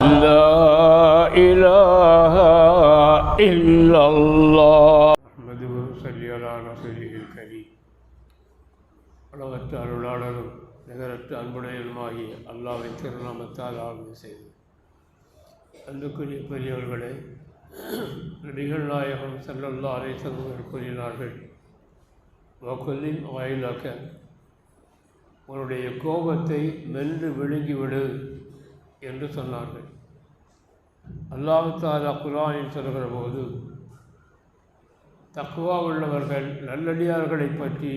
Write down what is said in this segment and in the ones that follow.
لا إله إلا الله அஹ்மது சல்லியலா நசரியில் கரி அளவற்ற அருளாளரும் நிகரற்ற அன்புடையலுமாகிய அல்லாவின் திருநாமத்தால் ஆழ்வு செய்து அன்புக்குரிய பெரியவர்களே நபிகள் நாயகம் செல்லல்லா அரைசவர்கள் கூறினார்கள் வக்குல்லின் வாயிலாக்க உன்னுடைய கோபத்தை மென்று விழுங்கிவிடு என்று சொன்னார்கள் அல்லாஹாலா குரானில் சொல்கிற போது தக்குவா உள்ளவர்கள் நல்லடியார்களை பற்றி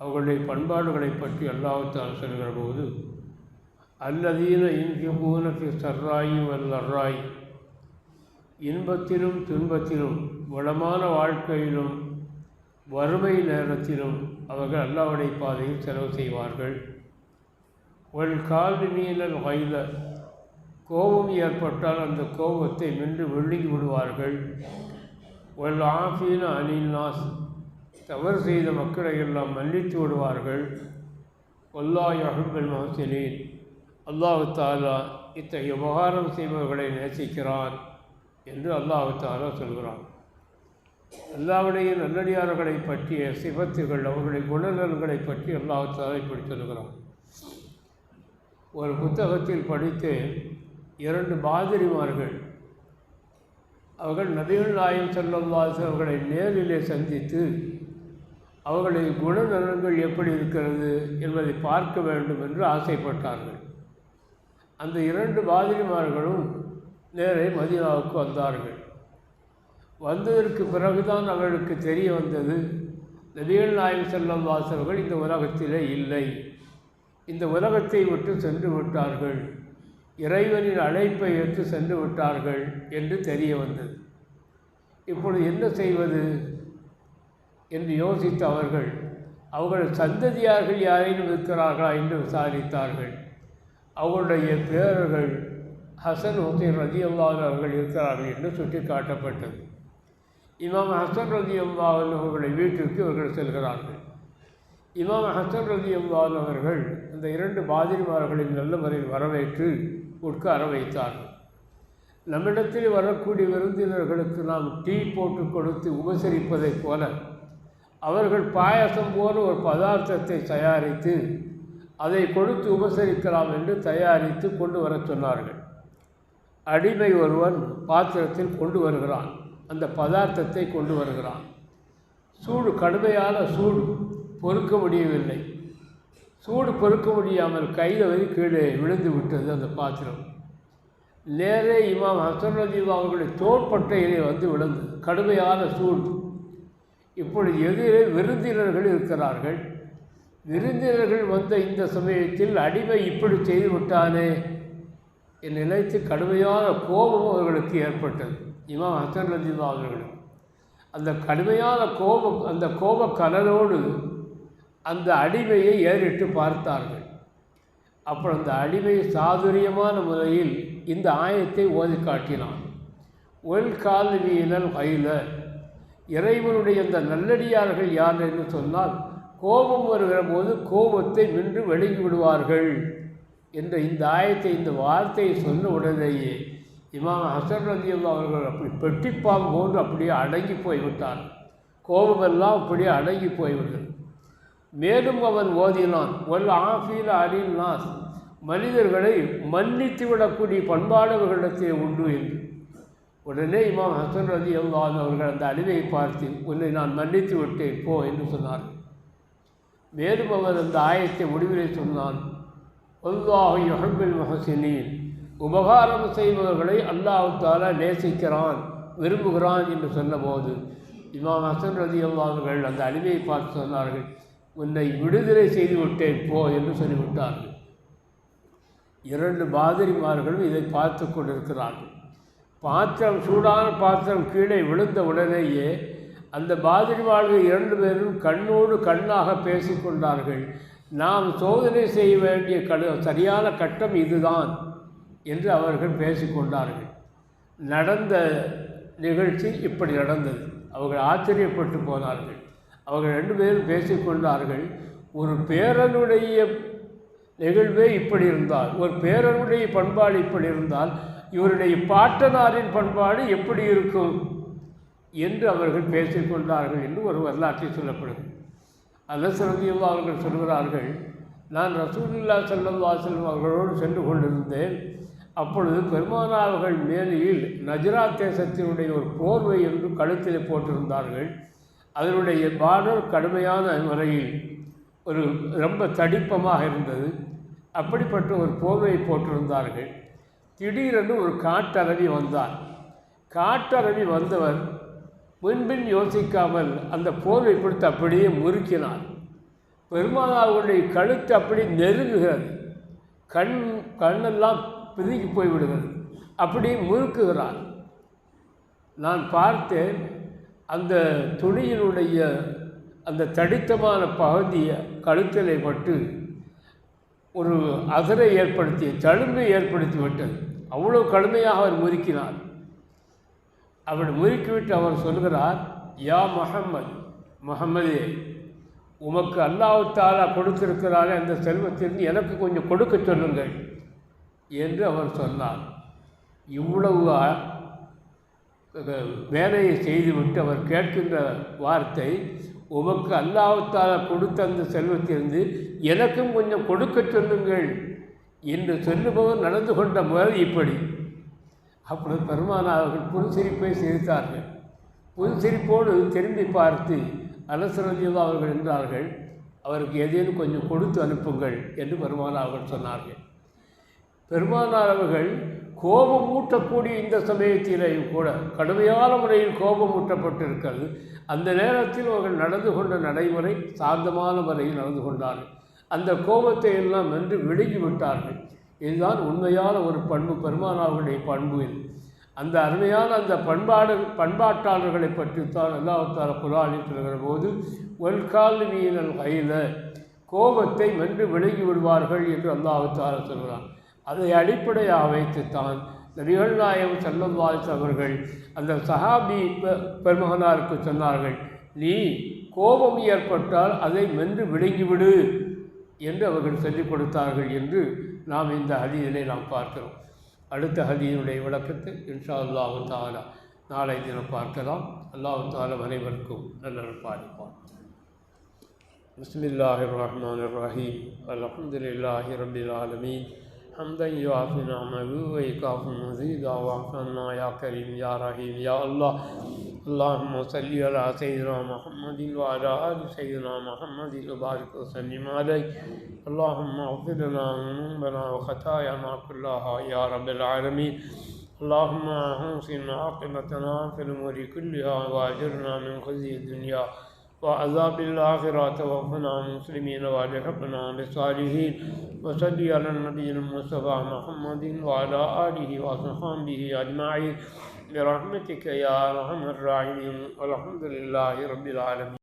அவர்களுடைய பண்பாடுகளை பற்றி அல்லாஹால் சொல்கிற போது அல்லதீன இன்கிபூனக்கு சர்ராயும் வல்லர்ராய் இன்பத்திலும் துன்பத்திலும் வளமான வாழ்க்கையிலும் வறுமை நேரத்திலும் அவர்கள் அல்லாவுடைய பாதையில் செலவு செய்வார்கள். ஒரு கால் மீனல் வயல கோபம் ஏற்பட்டால் அந்த கோபத்தை மென்று விழுங்கி விடுவார்கள். ஒரு ஆஃபீன அனில்நாஸ் தவறு செய்த மக்களை எல்லாம் மன்னித்து விடுவார்கள். ஒல்லாய் அஹுபல் மஹசினீன் அல்லாஹு தாலா இத்தகைய உபகாரம் செய்பவர்களை நேசிக்கிறான் என்று அல்லாஹு தாலா சொல்கிறான். அல்லாவுடைய நல்லடியார்களை பற்றிய சிபத்துகள் அவர்களுடைய குணநலன்களை பற்றி அல்லாஹு தாலா இப்படி சொல்கிறான் ஒரு புத்தகத்தில் படித்து இரண்டு பாதிரிமார்கள் அவர்கள் நபிகள் நாயம் செல்லவாசு அவர்களை நேரிலே சந்தித்து அவர்களுடைய குணநலன்கள் எப்படி இருக்கிறது என்பதை பார்க்க வேண்டும் என்று ஆசைப்பட்டார்கள். அந்த இரண்டு பாதிரிமார்களும் நேரே மதினாவுக்கு வந்தார்கள். வந்ததற்கு பிறகுதான் அவர்களுக்கு தெரிய வந்தது நபிகள் நாயம் செல்லம் வாசவர்கள் இந்த உலகத்திலே இல்லை. இந்த உலகத்தை விட்டு சென்று விட்டார்கள். இறைவனின் அழைப்பை ஏற்று சென்று விட்டார்கள் என்று தெரிய வந்தது. இப்பொழுது என்ன செய்வது? என்று யோசித்த அவர்கள் அவர்கள் சந்ததியார்கள் யாரேனும் இருக்கிறார்களா என்று விசாரித்தார்கள். அவர்களுடைய பேரர்கள் ஹசன் ஹுசைன் ரதி அவர்கள் இருக்கிறார்கள் என்று சுட்டி காட்டப்பட்டது இமாம் ஹசன் ரதி அவர்களுடைய வீட்டிற்கு இவர்கள் செல்கிறார்கள். இமாம் ஹசன் ரதி அவர்கள் அந்த இரண்டு பாதிரிமார்களின் நல்ல முறையில் வரவேற்று உட்கார வைத்தார்கள். நம்மிடத்தில் வரக்கூடிய விருந்தினர்களுக்கு நாம் டீ போட்டு கொடுத்து உபசரிப்பதைப் போல அவர்கள் பாயசம் போல ஒரு பதார்த்தத்தை தயாரித்து அதை கொடுத்து உபசரிக்கலாம் என்று தயாரித்து கொண்டு வர சொன்னார்கள். அடிமை ஒருவன் பாத்திரத்தில் கொண்டு வருகிறான். அந்த பதார்த்தத்தை கொண்டு வருகிறான். சூடு கடுமையான சூடு பொறுக்க முடியவில்லை. சூடு பொறுக்க முடியாமல் கையில் வந்து கீழே விழுந்து விட்டது அந்த பாத்திரம். நேரே இமாம் ஹசன் ரஜீவ் அவர்களுடைய தோற்பட்டையிலே வந்து விழுந்தது. கடுமையான சூடு. இப்பொழுது எதிரே விருந்தினர்கள் இருக்கிறார்கள். விருந்தினர்கள் வந்த இந்த சமயத்தில் அடிமை இப்படி செய்து விட்டானே என் நினைத்து கடுமையான கோபம் அவர்களுக்கு ஏற்பட்டது. இமாம் ஹசன் ரஜீவா அவர்களுக்கு அந்த கடுமையான கோபம் அந்த கோப கலனோடு அந்த அடிமையை ஏறிட்டு பார்த்தார்கள். அப்புறம் அந்த அடிமை சாதுரியமான முறையில் இந்த ஆயத்தை ஓதி காட்டினான். ஒல் கால்வியினல் வயல இறைவனுடைய அந்த நல்லடியார்கள் யார்? என்று சொன்னால் கோபம் வருகிற போது கோபத்தை நின்று வெளிங்கி விடுவார்கள் என்ற இந்த ஆயத்தை இந்த வார்த்தையை சொன்ன உடனேயே இமாம் ஹசன் ரதியுல்லா அவர்கள் அப்படி பெட்டிப்பாங்க போன்று அப்படியே அடங்கி போய்விட்டார். கோபமெல்லாம் அப்படியே அடங்கி போய்விட்டது மேலும் அவன் ஓதினான். ஒல் ஆஃபீல அலில் நாஸ். மனிதர்களை மன்னித்து விடக்கூடிய பண்பாடவர்களிடத்தில் உண்டு என்று. உடனே இமாம் ஹசன் ரதி அல்லான் அவர்கள் அந்த அழிவை பார்த்து உன்னை நான் மன்னித்து விட்டேன் போ என்று சொன்னார் மேலும் அவன் அந்த ஆயத்தை முடிவிலே சொன்னான். ஒல்லாஹு யஹபில் மஹசினின். உபகாரம் செய்பவர்களை அல்லாஹு தாலா நேசிக்கிறான் விரும்புகிறான் என்று சொன்னபோது இமாம் ஹசன் ரதி அல்லாவர்கள் அந்த அழிவை பார்த்து சொன்னார்கள். உன்னை விடுதலை செய்து விட்டேன் போ என்று சொல்லிவிட்டார்கள். இரண்டு பாதிரிமார்களும் இதை பார்த்து கொண்டிருக்கிறார்கள். பாத்திரம் சூடான பாத்திரம் கீழே விழுந்த உடனேயே அந்த பாதிரிமார்கள் இரண்டு பேரும் கண்ணோடு கண்ணாக பேசிக்கொண்டார்கள் நாம் சோதனை செய்ய வேண்டிய கடு சரியான கட்டம் இதுதான் என்று அவர்கள் பேசிக்கொண்டார்கள் நடந்த நிகழ்ச்சி இப்படி நடந்தது. அவர்கள் ஆச்சரியப்பட்டு போனார்கள். அவர்கள் ரெண்டு பேரும் பேசிக்கொண்டார்கள் ஒரு பேரனுடைய நிகழ்வே இப்படி இருந்தால் ஒரு பேரனுடைய பண்பாடு இப்படி இருந்தால் இவருடைய பாட்டனாரின் பண்பாடு எப்படி இருக்கும் என்று அவர்கள் பேசிக்கொண்டார்கள் என்று ஒரு வரலாற்றில் சொல்லப்படும் அல்லசரதியுல்லா அவர்கள் சொல்கிறார்கள் நான் ரசூலுல்லா செல்லம் செல்வம் அவர்களோடு சென்று கொண்டிருந்தேன். அப்பொழுது பெருமானார்கள் மேலையில் நஜ்ரா தேசத்தினுடைய ஒரு போர்வை என்று கழுத்தில் போட்டிருந்தார்கள். அதனுடைய பார்டர் கடுமையான முறையில் ஒரு ரொம்ப தடிப்பமாக இருந்தது. அப்படிப்பட்ட ஒரு போர்வை போட்டிருந்தார்கள். திடீரென்று ஒரு காட்டரவி வந்தார். காட்டரவி வந்தவர் முன்பின் யோசிக்காமல் அந்த போர்வை பிடித்து அப்படியே முறுக்கினார். பெருமானாருடைய கழுத்து அப்படி நெருங்குகிறது. கண் கண்ணெல்லாம் பிதுங்கி போய்விடுகிறது. அப்படி முறுக்குகிறார். நான் பார்த்தேன் அந்த துணியினுடைய அந்த தடித்தமான பகுதியை கழுத்தலை பட்டு ஒரு அதரை ஏற்படுத்தி தழும்பை ஏற்படுத்தி விட்டது. அவ்வளோ கடுமையாக அவர் முறுக்கினார். அவர் முறுக்கிவிட்டு அவர் சொல்கிறார் யா முஹம்மது முகம்மதே உமக்கு அல்லாஹ் கொடுத்திருக்கிறாரே அந்த செல்வத்திலிருந்து எனக்கு கொஞ்சம் கொடுக்க சொல்லுங்கள் என்று அவர் சொன்னார். இவ்வளவு வேலையை செய்துவிட்டு அவர் கேட்கின்ற வார்த்தை உமக்கு அல்லாஹ்தாலா கொடுத்த அந்த செல்வத்திலிருந்து எனக்கும் கொஞ்சம் கொடுக்க சொல்லுங்கள் என்று சொல்லுபவர் நடந்து கொண்ட முறை இப்படி. அப்பொழுது பெருமானா அவர்கள் புதுசிரிப்பை சிரித்தார்கள். புதுசிரிப்போடு திரும்பி பார்த்து அலசரதியுல்லா அவர்கள் என்றார்கள் அவருக்கு எதையும் கொஞ்சம் கொடுத்து அனுப்புங்கள் என்று பெருமானா அவர்கள் சொன்னார்கள். பெருமானார் அவர்கள் கோபம் ஊட்டக்கூடிய இந்த சமயத்திலேயும் கூட கடுமையான முறையில் கோபம் ஊட்டப்பட்டிருக்கிறது அந்த நேரத்தில் அவர்கள் நடந்து கொண்ட நடைமுறை சாந்தமான முறையில் நடந்து கொண்டார்கள். அந்த கோபத்தை எல்லாம் வென்று விழுங்கி விட்டார்கள். இதுதான் உண்மையான ஒரு பண்பு பெருமானாவுடைய பண்பு இது. அந்த அருமையான அந்த பண்பாடு பண்பாட்டாளர்களை பற்றித்தான் அல்லாஹால குரானில் சொல்கிற போது ஒல்கால் மீனல் கையில் கோபத்தை வென்று விலகி விடுவார்கள் என்று அல்லாஹால சொல்கிறான். அதை அடிப்படையாக வைத்துத்தான் நபிகள் நாயகம் செல்லவாஸ் அவர்கள் அந்த சஹாபி பெ- பெருமகனாருக்கு சொன்னார்கள் நீ கோபம் ஏற்பட்டால் அதை மென்று விழுங்கிவிடு என்று அவர்கள் சொல்லிக் கொடுத்தார்கள் என்று நாம் இந்த ஹதீதிலே நாம் பார்க்கிறோம் அடுத்த ஹதீனுடைய விளக்கத்தை இன்ஷா அல்லாஹு தாலா நாளை தினம் பார்க்கலாம் அல்லாஹு தாலா அனைவருக்கும் நல்ல பாடிப்பான் بسم الله الرحمن الرحيم الحمد لله رب العالمين حمدا یافی نعمدو ویکاف مزیدا وعفنا یا کریم یا رحیم یا اللہ اللہم صلی علی سیدنا محمد وعلا آل سیدنا محمد وبارک وسلم علی اللہم اغفر لنا ذنوبنا وخطاینا یا رب العالمین اللہم احسن عاقبتنا فی الامور كلها واجرنا من خزي الدنیا وعذاب الآخرة توفنا مسلمين والحقنا بالصالحين وصل على النبي المصطفى محمد وعلى آله وصحبه أجمعين. برحمتك يا أرحم الراحمين. والحمد لله رب العالمين.